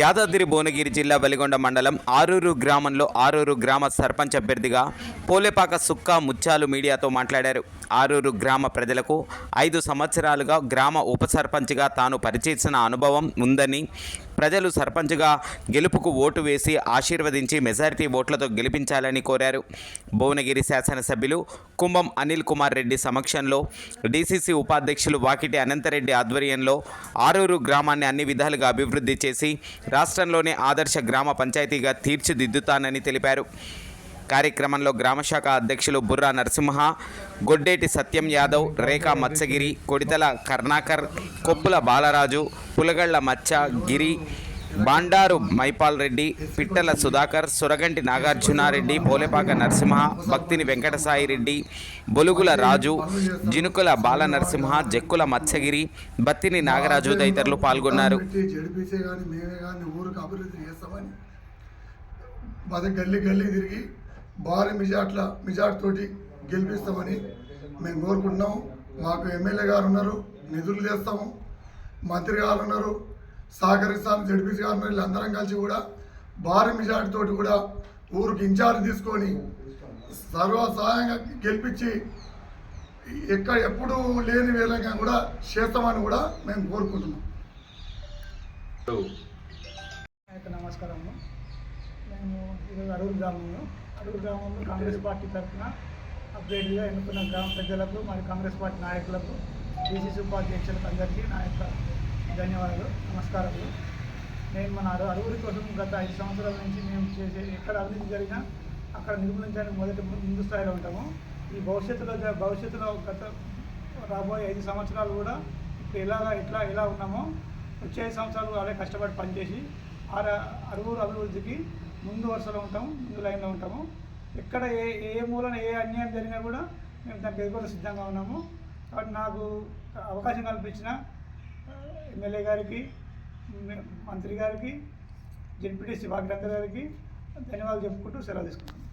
యాదాద్రి భువనగిరి జిల్లా వెలిగొండ మండలం ఆరూరు గ్రామంలో ఆరూరు గ్రామ సర్పంచ్ అభ్యర్థిగా పోలేపాక సుక్క ముత్యాలు మీడియాతో మాట్లాడారు. ఆరూరు గ్రామ ప్రజలకు ఐదు సంవత్సరాలుగా గ్రామ ఉప సర్పంచ్గా తాను పరిచేసిన అనుభవం ఉందని ప్రజలు సర్పంచ్గా గెలుపుకు ఓటు వేసి ఆశీర్వదించి మెజారిటీ ఓట్లతో గెలిపించాలని కోరారు. భువనగిరి శాసనసభ్యులు కుంభం అనిల్ కుమార్ రెడ్డి సమక్షంలో డీసీసీ ఉపాధ్యక్షులు వాకిటి అనంతరెడ్డి ఆధ్వర్యంలో ఆరూరు గ్రామాన్ని అన్ని విధాలుగా అభివృద్ధి చేసి రాష్ట్రంలోనే ఆదర్శ గ్రామ పంచాయతీగా తీర్చిదిద్దుతానని తెలిపారు. కార్యక్రమంలో గ్రామశాఖ అధ్యక్షులు బుర్రా నరసింహ గొడ్డేటి సత్యం యాదవ్ రేఖా మత్స్యగిరి కొడితల కర్ణాకర్ కొప్పుల బాలరాజు పులగళ్ళ మచ్చ గిరి బాండారు మైపాల్ రెడ్డి పిట్టల సుధాకర్ సురగంటి నాగార్జునారెడ్డి పోలేపాక నరసింహ భక్తిని వెంకటసాయి రెడ్డి బొలుగుల రాజు జినుకుల బాల నరసింహ జక్కుల మత్స్యగిరి బత్తిని నాగరాజు తదితరులు పాల్గొన్నారు. గల్లీ గల్లీ తిరిగి భారీ మిజాట్ల మిజాట్ తోటి గెలిపిస్తామని మేము కోరుకుంటున్నాము మాకు ఎమ్మెల్యే గారు ఉన్నారు నిధులు చేస్తాము మంత్రి గారు ఉన్నారు సహకరిస్తాము జడ్పీసీ గారు ఉన్నారు వీళ్ళందరం కలిసి కూడా భారీ మిజాట్ తోటి కూడా ఊరికి ఇన్ఛార్జ్ తీసుకొని సర్వ సహాయంగా గెలిపించి ఎక్కడ ఎప్పుడు లేని విధంగా కూడా చేస్తామని కూడా మేము కోరుకుంటున్నాం. అయితే నమస్కారము మేము ఈరోజు అడవులు గ్రామంలో అడుగు గ్రామంలో కాంగ్రెస్ పార్టీ తరఫున అప్డేట్గా ఎన్నుకున్న గ్రామ ప్రజలకు మరి కాంగ్రెస్ పార్టీ నాయకులకు డీసీసీ ఉపాధ్యక్షులకు అందరికీ నా యొక్క ధన్యవాదాలు నమస్కారాలు నేను మన అరువురి కోసం గత ఐదు సంవత్సరాల నుంచి మేము చేసే ఎక్కడ అభివృద్ధి జరిగినా అక్కడ నిర్మూలించడానికి మొదటి ముందు స్థాయిలో ఉంటాము. ఈ భవిష్యత్తులో భవిష్యత్తులో గత రాబోయే ఐదు సంవత్సరాలు కూడా ఇప్పుడు ఎలాగా ఎట్లా ఎలా ఉన్నామో వచ్చే ఐదు సంవత్సరాలు అలాగే కష్టపడి పనిచేసి ఆ అరువురు అభివృద్ధికి ముందు వరుసలో ఉంటాము ముందు లైన్లో ఉంటాము ఎక్కడ ఏ ఏ మూలన ఏ అన్యాయం జరిగినా కూడా మేము దానికి ఎదుర్కొని సిద్ధంగా ఉన్నాము కాబట్టి నాకు అవకాశం కల్పించిన ఎమ్మెల్యే గారికి మంత్రి గారికి జెడ్పీటీసీ వాగ్రంత గారికి ధన్యవాదాలు చెప్పుకుంటూ సెలవు తీసుకున్నాను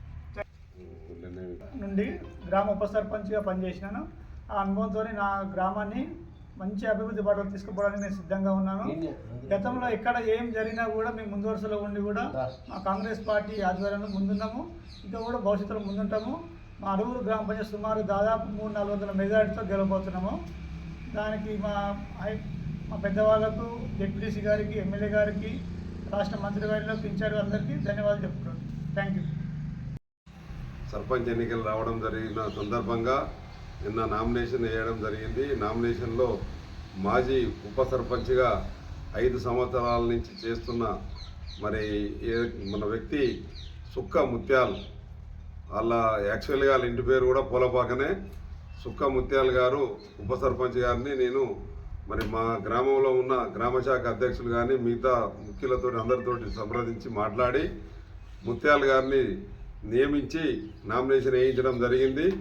నుండి గ్రామ ఉప సర్పంచ్గా పనిచేసినాను ఆ అనుభవంతో నా గ్రామాన్ని మంచి అభివృద్ధి బాటలు తీసుకుపోవడానికి నేను సిద్ధంగా ఉన్నాను. గతంలో ఎక్కడ ఏం జరిగినా కూడా మేము ముందు వరుసలో ఉండి కూడా మా కాంగ్రెస్ పార్టీ ఆధ్వర్యంలో ముందున్నాము. ఇంకా కూడా భవిష్యత్తులో ముందుంటాము. మా అరువురు గ్రామ పంచాయతీ సుమారు దాదాపు మూడు నాలుగు వందల మెజార్టీతో గెలవబోతున్నాము. దానికి మా ఐ- మా పెద్దవాళ్ళకు జెడ్పీటీసీ గారికి ఎమ్మెల్యే గారికి రాష్ట్ర మంత్రి గారికి ఇన్ఛార్జ్ అందరికీ ధన్యవాదాలు చెప్పుకుంటాను థ్యాంక్ యూ సర్పంచ్ ఎన్నికలు రావడం జరిగిన సందర్భంగా నిన్న నామినేషన్ వేయడం జరిగింది. నామినేషన్లో మాజీ ఉప సర్పంచ్గా ఐదు సంవత్సరాల నుంచి చేస్తున్న మరి ఏ- మన వ్యక్తి సుక్క ముత్యాల్. వాళ్ళ యాక్చువల్గా వాళ్ళ ఇంటి పేరు కూడా పూలపాకనే. సుక్క ముత్యాల్ గారు ఉప సర్పంచ్ గారిని నేను మరి మా గ్రామంలో ఉన్న గ్రామ శాఖ అధ్యక్షులు కానీ మిగతా ముఖ్యులతో అందరితోటి సంప్రదించి మాట్లాడి ముత్యాల్ గారిని నియమించి నామినేషన్ వేయించడం జరిగింది.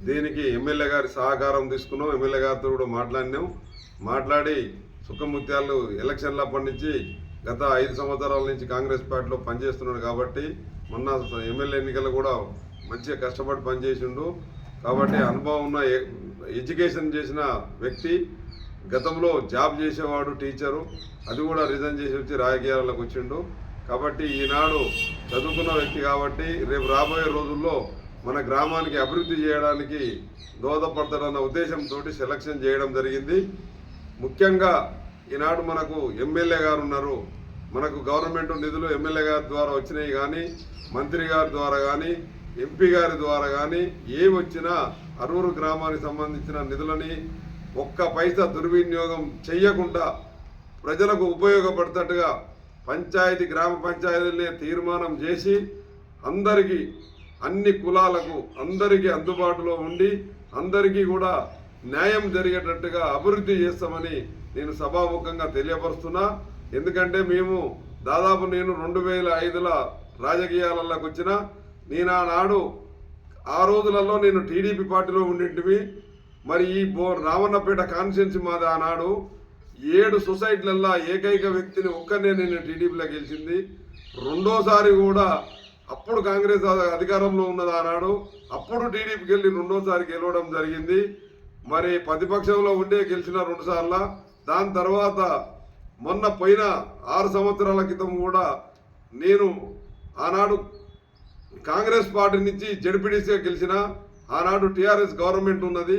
దీనికి ఎమ్మెల్యే గారి సహకారం తీసుకున్నాం. ఎమ్మెల్యే గారితో కూడా మాట్లాడినాం. మాట్లాడి సుఖముత్యాలు ఎలక్షన్లు అప్పటి నుంచి గత ఐదు సంవత్సరాల నుంచి కాంగ్రెస్ పార్టీలో పనిచేస్తున్నాడు కాబట్టి మొన్న ఎమ్మెల్యే ఎన్నికలు కూడా మంచిగా కష్టపడి పనిచేసిండు. కాబట్టి అనుభవం ఉన్న ఎ- ఎడ్యుకేషన్ చేసిన వ్యక్తి గతంలో జాబ్ చేసేవాడు టీచరు. అది కూడా రిజైన్ చేసి వచ్చి రాజకీయాలకు వచ్చిండు. కాబట్టి ఈనాడు చదువుకున్న వ్యక్తి కాబట్టి రేపు రాబోయే రోజుల్లో మన గ్రామానికి అభివృద్ధి చేయడానికి దోహదపడతాడన్న ఉద్దేశంతో సెలక్షన్ చేయడం జరిగింది. ముఖ్యంగా ఈనాడు మనకు ఎమ్మెల్యే గారు ఉన్నారు. మనకు గవర్నమెంట్ నిధులు ఎమ్మెల్యే గారి ద్వారా వచ్చినాయి కానీ మంత్రి గారి ద్వారా కానీ ఎంపీ గారి ద్వారా కానీ ఏ వచ్చినా అరూరు గ్రామానికి సంబంధించిన నిధులని ఒక్క పైసా దుర్వినియోగం చెయ్యకుండా ప్రజలకు ఉపయోగపడేటట్టుగా పంచాయతీ గ్రామ పంచాయతీలనే తీర్మానం చేసి అందరికీ అన్ని కులాలకు అందరికీ అందుబాటులో ఉండి అందరికీ కూడా న్యాయం జరిగేటట్టుగా అభివృద్ధి చేస్తామని నేను సభాముఖంగా తెలియపరుస్తున్నా. ఎందుకంటే మేము దాదాపు నేను రెండు వేల ఐదుల రాజకీయాలలోకి వచ్చిన నేను ఆనాడు ఆ రోజులలో నేను టీడీపీ పార్టీలో ఉండింటివి. మరి ఈ బో రావణపేట కాన్స్టిట్యున్సీ మాది ఆనాడు. ఏడు సొసైటీలల్లో ఏకైక వ్యక్తిని ఒక్కనే నేను టీడీపీలో గెలిచింది. రెండోసారి కూడా అప్పుడు కాంగ్రెస్ అధికారంలో ఉన్నది ఆనాడు. అప్పుడు టీడీపీకి వెళ్ళి రెండోసారి గెలవడం జరిగింది. మరి ప్రతిపక్షంలో ఉండే గెలిచిన రెండుసార్ల. దాని తర్వాత మొన్న పోయిన ఆరు సంవత్సరాల క్రితం కూడా నేను ఆనాడు కాంగ్రెస్ పార్టీ నుంచి జడ్పీడీసీగా గెలిచిన ఆనాడు టీఆర్ఎస్ గవర్నమెంట్ ఉన్నది.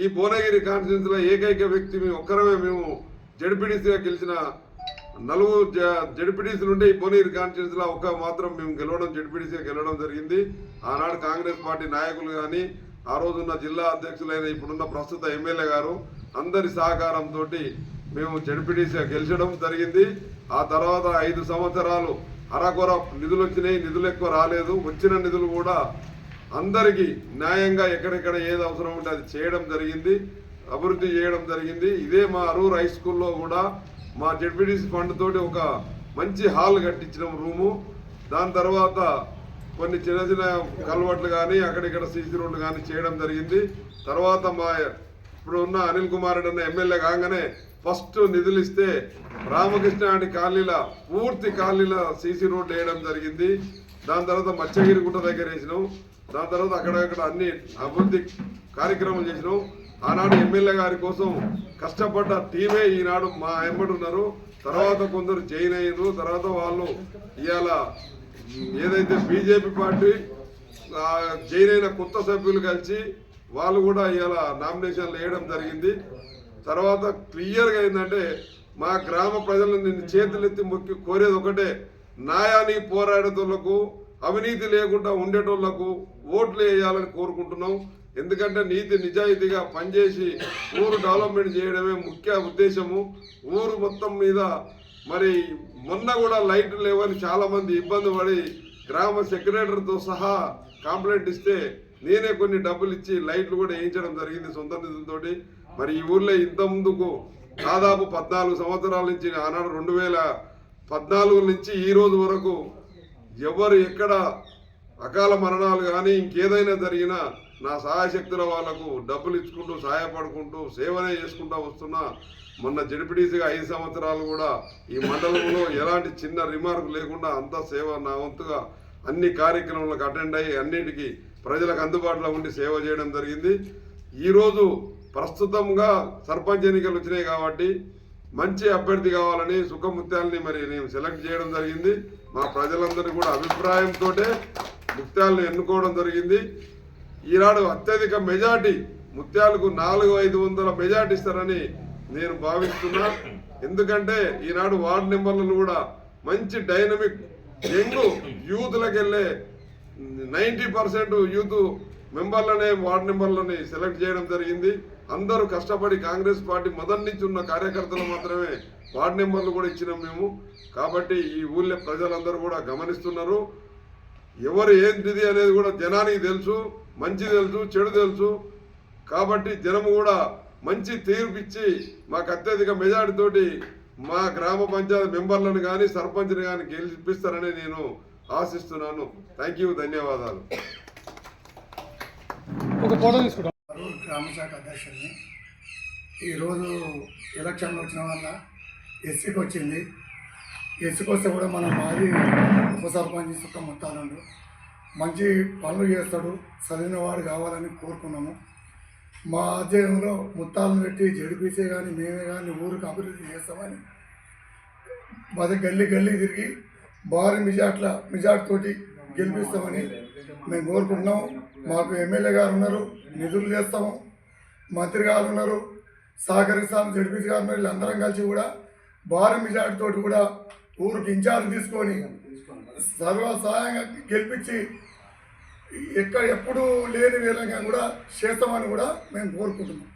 ఈ భువనగిరి కాన్స్టిట్యూన్సీలో ఏకైక వ్యక్తి మేము ఒక్కరమే మేము జడ్పీడీసీగా గెలిచిన నలుగురు జడ్పీటీసీలు ఉంటే ఈ భువనగిరి కాన్స్టిట్యూన్సీలో ఒక మాత్రం మేము గెలవడం జడ్పీటీసీగా గెలవడం జరిగింది. ఆనాడు కాంగ్రెస్ పార్టీ నాయకులు కానీ ఆ రోజున్న జిల్లా అధ్యక్షులైన ఇప్పుడున్న ప్రస్తుత ఎమ్మెల్యే గారు అందరి సహకారంతో మేము జడ్పీటీసీగా గెలిచడం జరిగింది. ఆ తర్వాత ఐదు సంవత్సరాలు అరకొర నిధులు వచ్చినాయి నిధులు ఎక్కువ రాలేదు. వచ్చిన నిధులు కూడా అందరికీ న్యాయంగా ఎక్కడెక్కడ ఏది అవసరం ఉంటే అది చేయడం జరిగింది అభివృద్ధి చేయడం జరిగింది. ఇదే మా అరూర్ హై స్కూల్లో కూడా మా జడ్పీటీసీ ఫండ్ తోటి ఒక మంచి హాల్ కట్టించినాం రూము. దాని తర్వాత కొన్ని చిన్న చిన్న కలవట్లు కానీ అక్కడిక్కడ సీసీ రోడ్లు కానీ చేయడం జరిగింది. తర్వాత మా ఇప్పుడు ఉన్న అనిల్ కుమార్ రెడ్డి అన్న ఎమ్మెల్యే కాగానే ఫస్ట్ నిధులు ఇస్తే రామకృష్ణ ఆంటి కాలనీల పూర్తి కాలనీల సీసీ రోడ్లు వేయడం జరిగింది. దాని తర్వాత మత్స్యగిరి గుట్ట దగ్గర వేసినాం. దాని తర్వాత అక్కడక్కడ అన్ని అభివృద్ధి కార్యక్రమాలు చేసినాం. ఆనాడు ఎమ్మెల్యే గారి కోసం కష్టపడ్డ టీమే ఈనాడు మా ఎంబడి ఉన్నారు. తర్వాత కొందరు జైన్ అయ్యారు తర్వాత వాళ్ళు ఇవాళ ఏదైతే బీజేపీ పార్టీ జైన్ అయిన కొత్త సభ్యులు కలిసి వాళ్ళు కూడా ఇవాళ నామినేషన్లు వేయడం జరిగింది. తర్వాత క్లియర్గా ఏంటంటే మా గ్రామ ప్రజలను నిన్ను చేతులెత్తి మొక్కి కోరేది ఒకటే న్యాయానికి పోరాడేటోళ్ళకు అవినీతి లేకుండా ఉండేటోళ్ళకు ఓట్లు వేయాలని కోరుకుంటున్నాం. ఎందుకంటే నీతి నిజాయితీగా పనిచేసి ఊరు డెవలప్మెంట్ చేయడమే ముఖ్య ఉద్దేశము. ఊరు మొత్తం మీద మరి మొన్న కూడా లైట్లు లేవని చాలామంది ఇబ్బంది పడి గ్రామ సెక్రటరీతో సహా కంప్లైంట్ ఇస్తే నేనే కొన్ని డబ్బులు ఇచ్చి లైట్లు కూడా వేయించడం జరిగింది సొంత నిధులతోటి. మరి ఈ ఊర్లో ఇంత ముందుకు దాదాపు పద్నాలుగు సంవత్సరాల నుంచి ఆనాడు రెండు వేల పద్నాలుగు నుంచి ఈ రోజు వరకు ఎవరు ఎక్కడ అకాల మరణాలు కానీ ఇంకేదైనా జరిగినా నా సహాయశక్తుల వాళ్ళకు డబ్బులు ఇచ్చుకుంటూ సహాయపడుకుంటూ సేవనే చేసుకుంటూ వస్తున్నా. మొన్న జడిపిడీసీగా ఐదు సంవత్సరాలు కూడా ఈ మండలంలో ఎలాంటి చిన్న రిమార్క్ లేకుండా అంతా సేవ నా వంతుగా అన్ని కార్యక్రమాలకు అటెండ్ అయ్యి అన్నిటికీ ప్రజలకు అందుబాటులో ఉండి సేవ చేయడం జరిగింది. ఈరోజు ప్రస్తుతంగా సర్పంచ్ ఎన్నికలు వచ్చినాయి కాబట్టి మంచి అభ్యర్థి కావాలని సుఖముత్యాలని మరి నేను సెలెక్ట్ చేయడం జరిగింది. మా ప్రజలందరూ కూడా అభిప్రాయంతో ముత్యాలను ఎన్నుకోవడం జరిగింది. ఈనాడు అత్యధిక మెజార్టీ ముత్యాలకు నాలుగు ఐదు వందల మెజార్టీ ఇస్తారని నేను భావిస్తున్నా. ఎందుకంటే ఈనాడు వార్డు నెంబర్లను కూడా మంచి డైనమిక్ యంగ్ యూత్లకు వెళ్ళే నైంటీ పర్సెంట్ యూత్ మెంబర్లనే వార్డు మెంబర్లని సెలెక్ట్ చేయడం జరిగింది. అందరూ కష్టపడి కాంగ్రెస్ పార్టీ మొదటి నుంచి ఉన్న కార్యకర్తలు మాత్రమే వార్డు నెంబర్లు కూడా ఇచ్చినాం మేము. కాబట్టి ఈ ఊళ్ళో ప్రజలందరూ కూడా గమనిస్తున్నారు. ఎవరు ఏంటిది అనేది కూడా జనానికి తెలుసు. మంచి తెలుసు చెడు తెలుసు. కాబట్టి జనము కూడా మంచి తీర్పిచ్చి మాకు అత్యధిక మెజార్టీ తోటి మా గ్రామ పంచాయతీ మెంబర్లను కానీ సర్పంచ్ని కానీ గెలిపిస్తారని నేను ఆశిస్తున్నాను. థ్యాంక్ యూ ధన్యవాదాలు. గ్రామ శాఖ అధ్యక్షుడిని. ఈరోజు ఎలక్షన్లు వచ్చిన వల్ల ఎస్సీకి వచ్చింది. ఎస్సీకి వస్తే కూడా మన మాది ఉప సర్పంచ్ సుఖ ముత్తాలండు మంచి పనులు చేస్తాడు చదివినవాడు కావాలని కోరుకున్నాము. మా అధ్యయనంలో ముత్తాలను పెట్టి జడిపిసే కానీ మేమే కానీ ఊరికి అభివృద్ధి చేస్తామని మాది గల్లీ గల్లీ తిరిగి భారీ మెజార్ట్ల మెజార్ట్ తోటి గెలిపిస్తామని మేము కోరుకుంటున్నాం మాకు ఎమ్మెల్యే గారు ఉన్నారు నిధులు చేస్తాము. మంత్రి గారు ఉన్నారు సహకరిస్తాము. జడిపిసి గారు ఉన్నారు వీళ్ళందరం కలిసి కూడా భారీ మెజార్టీ తోటి కూడా ఊరికి ఇన్ఛార్జ్ తీసుకొని సర్వ సహాయంగా గెలిపించి ఎక్కడ ఎప్పుడు లేని విధంగా కూడా చేస్తామని కూడా మేము కోరుకుంటున్నాం.